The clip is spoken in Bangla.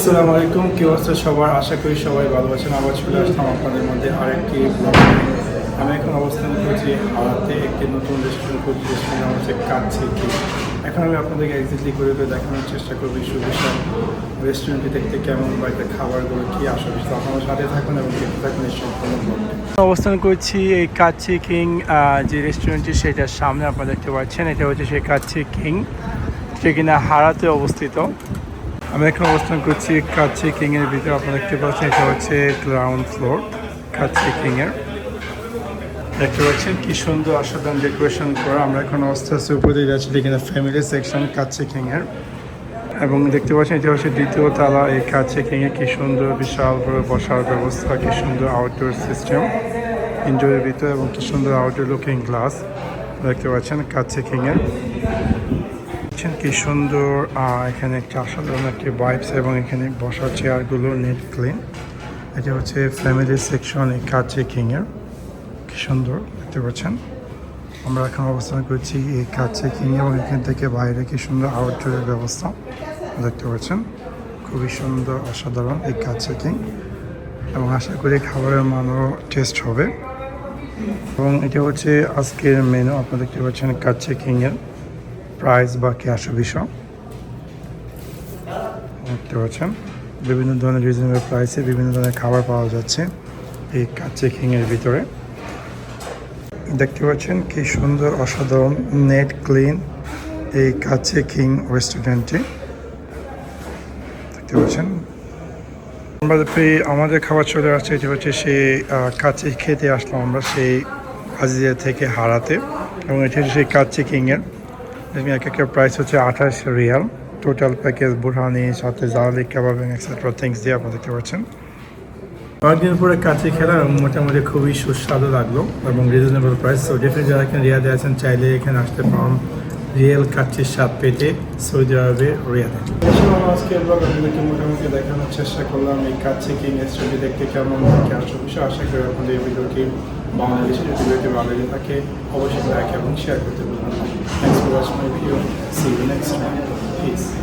আসসালামু আলাইকুম, কি অবস্থা সবার? আশা করি সবাই ভালো আছেন। আবার চলে আসলাম আপনাদের মধ্যে আরেকটি আমি এখন অবস্থান করছি হাওড়াতে একটি নতুন রেস্টুরেন্ট করছি রেস্টুরেন্ট নাম হচ্ছে কাছে কি। এখন আমি আপনাদেরকে এক্সাক্টলি করে করে দেখানোর চেষ্টা করব সুবিশাল রেস্টুরেন্টটি দেখতে কেমন বা খাবারগুলো কী আসা বিষয় আপনার সাথে থাকুন এবং দেখতে থাকুন এই সম্পূর্ণ অবস্থান করছি এই কাচ্চি কিং যে রেস্টুরেন্টটি সেটার সামনে আপনারা দেখতে পাচ্ছেন, এটা হচ্ছে সেই কাচ্চি কিং। সে কিনা হারাতে অবস্থিত। আমি এখন অবস্থান করছি কাচ্চি কিং এর ভিতরে। আপনারা দেখতে পাচ্ছেন, এটা হচ্ছে গ্রাউন্ড ফ্লোর কাচ্চি কিং এর দেখতে পাচ্ছেন কি সুন্দর অসাধারণ ডেকোরেশন করা। আমরা এখন অবস্থা আছি উপরে দিয়ে যাচ্ছি কিনা ফ্যামিলি সেকশন কাচ্চি কিং এর এবং দেখতে পাচ্ছেন, এটা হচ্ছে দ্বিতীয় তালা। এই কাছে কিংয়ে কি সুন্দর, বিশাল বড় বসার ব্যবস্থা, কি সুন্দর আউটডোর সিস্টেম ইনডোরের ভিতরে, এবং কি সুন্দর আউটডোর লুকিং গ্লাস দেখতে পাচ্ছেন কাছে কিংয়ের। দেখছেন কি সুন্দর এখানে একটা অসাধারণ একটি ভাইবস এবং এখানে বসার চেয়ারগুলো নেট ক্লিন এটা হচ্ছে ফ্যামিলি সেকশন কাছে কিংয়ের কি সুন্দর, দেখতে পাচ্ছেন? আমরা এখন অবস্থান করছি এই কাছে কিং এবং এখান থেকে বাইরে কি সুন্দর আউটডোরের ব্যবস্থা, দেখতে পাচ্ছেন? খুবই সুন্দর, অসাধারণ এই কাছে কিং এবং আশা করি খাবারের মানও টেস্ট হবে। এবং এটা হচ্ছে আজকের মেনু আপনারা দেখতে পাচ্ছেন কাছে কিংয়ের প্রাইস বা ক্যাশ বিষয়। দেখতে পাচ্ছেন, বিভিন্ন ধরনের রিজনেবল প্রাইসে বিভিন্ন ধরনের খাবার পাওয়া যাচ্ছে এই কাছে কিংয়ের ভিতরে। দেখতে পাচ্ছেন কি সুন্দর, অসাধারণ নেট ক্লিন এই কাছে কিং রেস্টুরেন্টে দেখতে পাচ্ছেন, আমরা আমাদের খাবার চলে আসছে, এটি হচ্ছে সেই কাছে খেতে আসলাম আমরা সেই আজিয়া থেকে হারাতে এবং এটি হচ্ছে সেই কাছে কিংয়ের এক একটা প্রাইস হচ্ছে আঠাশ রিয়াল টোটাল প্যাকেজ বুরহানি সাথে জালি কাবাব এক্সেট্রা থিংস দিয়ে আপনারা দেখতে পাচ্ছেন কয়েকদিন পরে কাছে খেলা মোটামুটি খুবই সুস্বাদু লাগল এবং রিজনেবল প্রাইস সো ডেফিনেটলি যারা এখানে রিয়াদে আছেন, চাইলে এখানে আসতে পারেন। রিয়েল কাচ্চির স্বাদ পেতে সৌদি আরবে রিয়াদে আজকে ব্লগ আপনাদেরকে মোটামুটি দেখানোর চেষ্টা করলাম এই কাচ্চি কিং রেস্টুরেন্টে দেখতে কেমন থাকে আসল বিষয় আশা করি আপনাদের এই ভিডিওটি বাংলাদেশে যদি ভিডিওটি ভালো লেগে থাকে অবশ্যই লাইক এবং শেয়ার করতে ভুলবেন না thanks for watching my video see you next time please